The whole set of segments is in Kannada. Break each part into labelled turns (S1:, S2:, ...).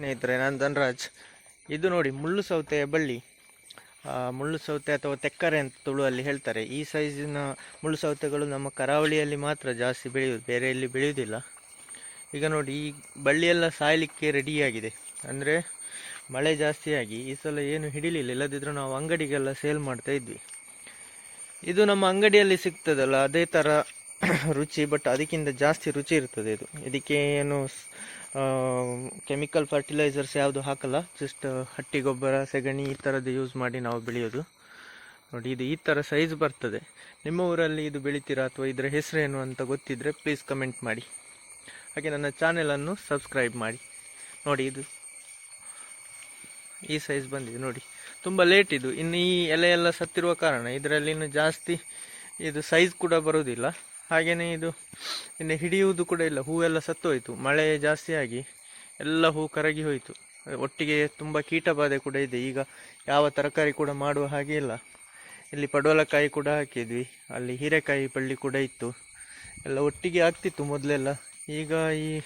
S1: ಸ್ನೇಹಿತರೆ, ನಾನು ಧನರಾಜ್. ಇದು ನೋಡಿ, ಮುಳ್ಳು ಸೌತೆಯ ಬಳ್ಳಿ. ಮುಳ್ಳು ಸೌತೆ ಅಥವಾ ತೆಕ್ಕರೆ ಅಂತ ತುಳುವಲ್ಲಿ ಹೇಳ್ತಾರೆ. ಈ ಸೈಜಿನ ಮುಳ್ಳು ಸೌತೆಗಳು ನಮ್ಮ ಕರಾವಳಿಯಲ್ಲಿ ಮಾತ್ರ ಜಾಸ್ತಿ ಬೆಳೆಯುವುದು, ಬೇರೆ ಎಲ್ಲಿ ಬೆಳೆಯುವುದಿಲ್ಲ. ಈಗ ನೋಡಿ, ಈ ಬಳ್ಳಿಯೆಲ್ಲ ಸಾಯಲಿಕ್ಕೆ ರೆಡಿಯಾಗಿದೆ. ಅಂದರೆ, ಮಳೆ ಜಾಸ್ತಿಯಾಗಿ ಈ ಸಲ ಏನು ಹಿಡಿಲಿಲ್ಲ. ಇಲ್ಲದಿದ್ದರೂ ನಾವು ಅಂಗಡಿಗೆಲ್ಲ ಸೇಲ್ ಮಾಡ್ತಾ ಇದ್ವಿ. ಇದು ನಮ್ಮ ಅಂಗಡಿಯಲ್ಲಿ ಸಿಗ್ತದಲ್ಲ, ಅದೇ ಥರ ರುಚಿ ಬಟ್ ಅದಕ್ಕಿಂತ ಜಾಸ್ತಿ ರುಚಿ ಇರ್ತದೆ ಇದು. ಇದಕ್ಕೆ ಏನು ಕೆಮಿಕಲ್ ಫರ್ಟಿಲೈಸರ್ಸ್ ಯಾವುದು ಹಾಕಲ್ಲ ಜಸ್ಟ್ ಹಟ್ಟಿ ಗೊಬ್ಬರ, ಸೆಗಣಿ ಈ ಥರದ್ದು ಯೂಸ್ ಮಾಡಿ ನಾವು ಬೆಳೆಯೋದು. ನೋಡಿ, ಇದು ಈ ಥರ ಸೈಜ್ ಬರ್ತದೆ. ನಿಮ್ಮ ಊರಲ್ಲಿ ಇದು ಬೆಳಿತೀರಾ ಅಥವಾ ಇದರ ಹೆಸರೇನು ಅಂತ ಗೊತ್ತಿದ್ದರೆ ಪ್ಲೀಸ್ ಕಮೆಂಟ್ ಮಾಡಿ. ಹಾಗೆ ನನ್ನ ಚಾನೆಲನ್ನು ಸಬ್ಸ್ಕ್ರೈಬ್ ಮಾಡಿ. ನೋಡಿ ಇದು. ಈ ಸೈಜ್ ಬಂದಿದೆ, ನೋಡಿ. ತುಂಬ ಲೇಟ್ ಇದು. ಇನ್ನು ಈ ಎಲೆ ಎಲ್ಲ ಸತ್ತಿರುವ ಕಾರಣ ಇದರಲ್ಲಿ ಇನ್ನು ಜಾಸ್ತಿ ಇದು ಸೈಜ್ ಕೂಡ ಬರುವುದಿಲ್ಲ ಹಾಗೆಯೇ ಇದು ಇನ್ನು ಹಿಡಿಯುವುದು ಕೂಡ ಇಲ್ಲ. ಹೂವೆಲ್ಲ ಹೋಯಿತು ಮಳೆ ಜಾಸ್ತಿಯಾಗಿ ಎಲ್ಲ ಹೂ ಕರಗಿ ಹೋಯಿತು. ಒಟ್ಟಿಗೆ ತುಂಬ ಕೀಟ ಬಾಧೆ ಕೂಡ ಇದೆ. ಈಗ ಯಾವ ತರಕಾರಿ ಕೂಡ ಮಾಡುವ ಹಾಗೆ ಇಲ್ಲ. ಇಲ್ಲಿ ಪಡವಲಕಾಯಿ ಕೂಡ ಹಾಕಿದ್ವಿ. ಅಲ್ಲಿ ಹೀರೆಕಾಯಿ ಬಳ್ಳಿ ಕೂಡ ಇತ್ತು. ಎಲ್ಲ ಒಟ್ಟಿಗೆ ಆಗ್ತಿತ್ತು ಮೊದಲೆಲ್ಲ. ಈಗ ಈ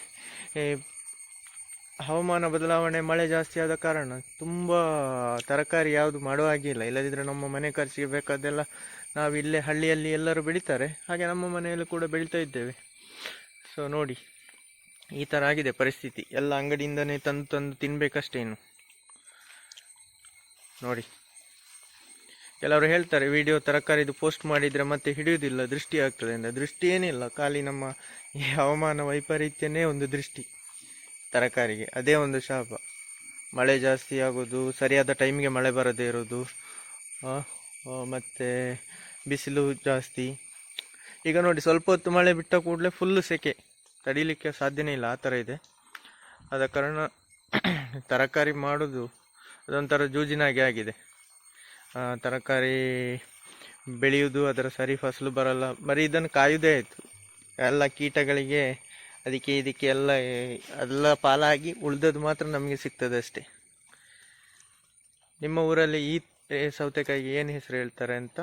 S1: ಹವಾಮಾನ ಬದಲಾವಣೆ, ಮಳೆ ಜಾಸ್ತಿ ಆದ ಕಾರಣ ತುಂಬ ತರಕಾರಿ ಯಾವುದು ಮಾಡುವ ಹಾಗೆ ಇಲ್ಲ. ಇಲ್ಲದಿದ್ದರೆ ನಮ್ಮ ಮನೆ ಖರ್ಚಿಗೆ ಬೇಕಾದೆಲ್ಲ ನಾವು ಇಲ್ಲೇ ಹಳ್ಳಿಯಲ್ಲಿ ಎಲ್ಲರೂ ಬೆಳೀತಾರೆ. ಹಾಗೆ ನಮ್ಮ ಮನೆಯಲ್ಲೂ ಕೂಡ ಬೆಳೀತಾ ಇದ್ದೇವೆ. ಸೊ ನೋಡಿ, ಈ ಥರ ಆಗಿದೆ ಪರಿಸ್ಥಿತಿ. ಎಲ್ಲ ಅಂಗಡಿಯಿಂದನೇ ತಂದು ತಂದು ತಿನ್ನಬೇಕಷ್ಟೇ ಇನ್ನು. ನೋಡಿ, ಕೆಲವರು ಹೇಳ್ತಾರೆ, ವಿಡಿಯೋ ತರಕಾರಿದು ಪೋಸ್ಟ್ ಮಾಡಿದರೆ ಮತ್ತೆ ಹಿಡಿಯುವುದಿಲ್ಲ, ದೃಷ್ಟಿ ಆಗ್ತದೆ. ಅಂದರೆ ದೃಷ್ಟಿ ಏನಿಲ್ಲ ಖಾಲಿ ನಮ್ಮ ಈ ಹವಾಮಾನ ವೈಪರೀತ್ಯನೇ ಒಂದು ದೃಷ್ಟಿ. ತರಕಾರಿಗೆ. ಅದೇ ಒಂದು ಶಾಪ. ಮಳೆ ಜಾಸ್ತಿ ಆಗೋದು, ಸರಿಯಾದ ಟೈಮ್ಗೆ ಮಳೆ ಬರದೇ ಇರೋದು ಮತ್ತೆ ಬಿಸಿಲು ಜಾಸ್ತಿ. ಈಗ ನೋಡಿ, ಸ್ವಲ್ಪ ಹೊತ್ತು ಮಳೆ ಬಿಟ್ಟ ಕೂಡಲೇ ಫುಲ್ಲು ಸೆಕೆ. ತಡೀಲಿಕ್ಕೆ ಸಾಧ್ಯನೇ ಇಲ್ಲ, ಆ ಥರ ಇದೆ. ಆದ ಕಾರಣ ತರಕಾರಿ ಮಾಡೋದು ಅದೊಂಥರ ಜೂಜಿನಾಗೆ ಆಗಿದೆ. ತರಕಾರಿ ಬೆಳೆಯುವುದು ಅದರ ಸರಿ ಫಸಲು ಬರಲ್ಲ. ಬರೀ ಇದನ್ನು ಕಾಯೋದೇ ಆಯಿತು. ಎಲ್ಲ ಕೀಟಗಳಿಗೆ ಅದಕ್ಕೆ ಇದಕ್ಕೆ ಎಲ್ಲ ಎಲ್ಲ ಪಾಲಾಗಿ ಉಳಿದದ್ದು ಮಾತ್ರ ನಮಗೆ ಸಿಗ್ತದೆ ಅಷ್ಟೇ. ನಿಮ್ಮ ಊರಲ್ಲಿ ಈ ಸೌತೆಕಾಯಿಗೆ ಏನು ಹೆಸರು ಹೇಳ್ತಾರೆ ಅಂತ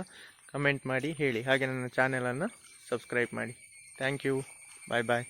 S1: ಕಮೆಂಟ್ ಮಾಡಿ ಹೇಳಿ. ಹಾಗೆ ನನ್ನ ಚಾನೆಲನ್ನು ಸಬ್ಸ್ಕ್ರೈಬ್ ಮಾಡಿ. Thank you bye bye